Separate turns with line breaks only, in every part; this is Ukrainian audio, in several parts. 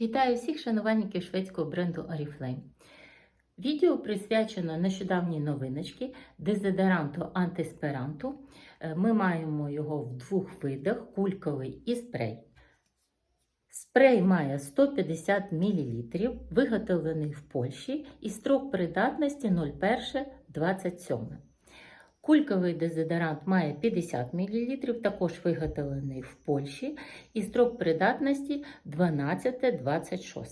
Вітаю всіх шанувальників шведського бренду Oriflame. Відео присвячено нещодавній новиночці дезодоранту антисперанту. Е, Ми маємо його в двох видах: кульковий і спрей. Спрей має 150 мл, виготовлений в Польщі і строк придатності 01.27. Кульковий дезодорант має 50 мл, також виготовлений в Польщі і строк придатності 12-26.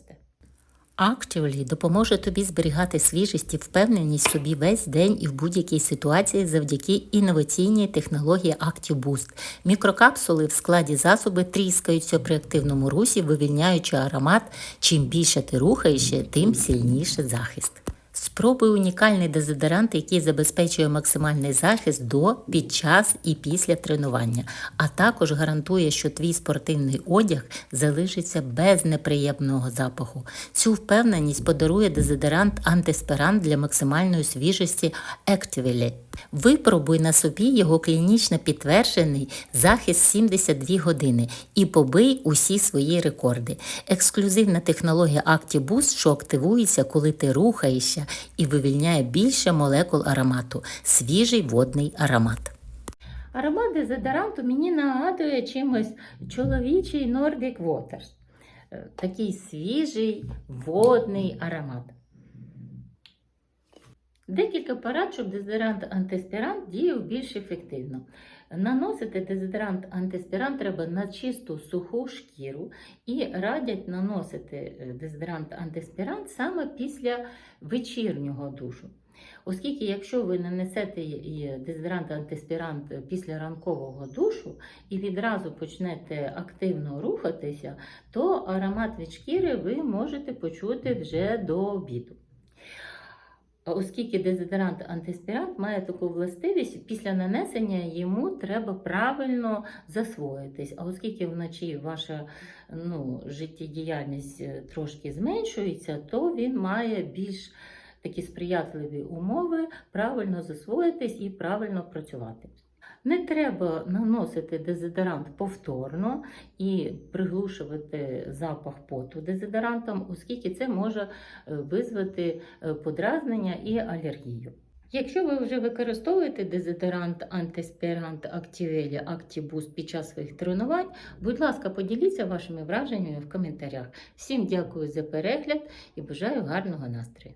Actively допоможе тобі зберігати свіжість і впевненість собі весь день і в будь-якій ситуації завдяки інноваційній технології ActiveBoost. Мікрокапсули в складі засоби тріскаються при активному русі, вивільняючи аромат. Чим більше ти рухаєшся, тим сильніше захист. Спробуй унікальний дезодорант, який забезпечує максимальний захист до, під час і після тренування, а також гарантує, що твій спортивний одяг залишиться без неприємного запаху. Цю впевненість подарує дезодорант антисперант для максимальної свіжості Actively. Випробуй на собі його клінічно підтверджений захист 72 години і побий усі свої рекорди. Ексклюзивна технологія ActiBoost, що активується, коли ти рухаєшся і вивільняє більше молекул аромату свіжий водний аромат. Аромат дезодоранту мені нагадує чимось чоловічий Nordic Waters. Е, Такий свіжий водний аромат. Декілька порад, щоб дезодорант антиспірант діяв більш ефективно. Наносити дезодорант антиспірант треба на чисту суху шкіру і радять наносити е, дезодорант антиспірант саме після вечірнього душу. Оскільки, якщо ви нанесете і дезодорант антиспірант після ранкового душу і відразу почнете активно рухатися, то аромат від шкіри ви можете почути вже до обіду. Оскільки дезодорант антиспірант має таку властивість, після нанесення йому треба правильно засвоїтись. А оскільки вночі ваша ну, життєдіяльність е, трошки зменшується, то він має більш такі сприятливі умови правильно засвоїтись і правильно працювати. Не треба наносити дезодорант повторно і приглушувати запах поту дезодорантом, оскільки це може е, визвати е, подразнення і алергію. Якщо ви вже використовуєте дезодорант антиспірант Activeli Actiboost під час своїх тренувань, будь ласка, поділіться вашими враженнями в коментарях. Всім дякую за перегляд і бажаю гарного настрою!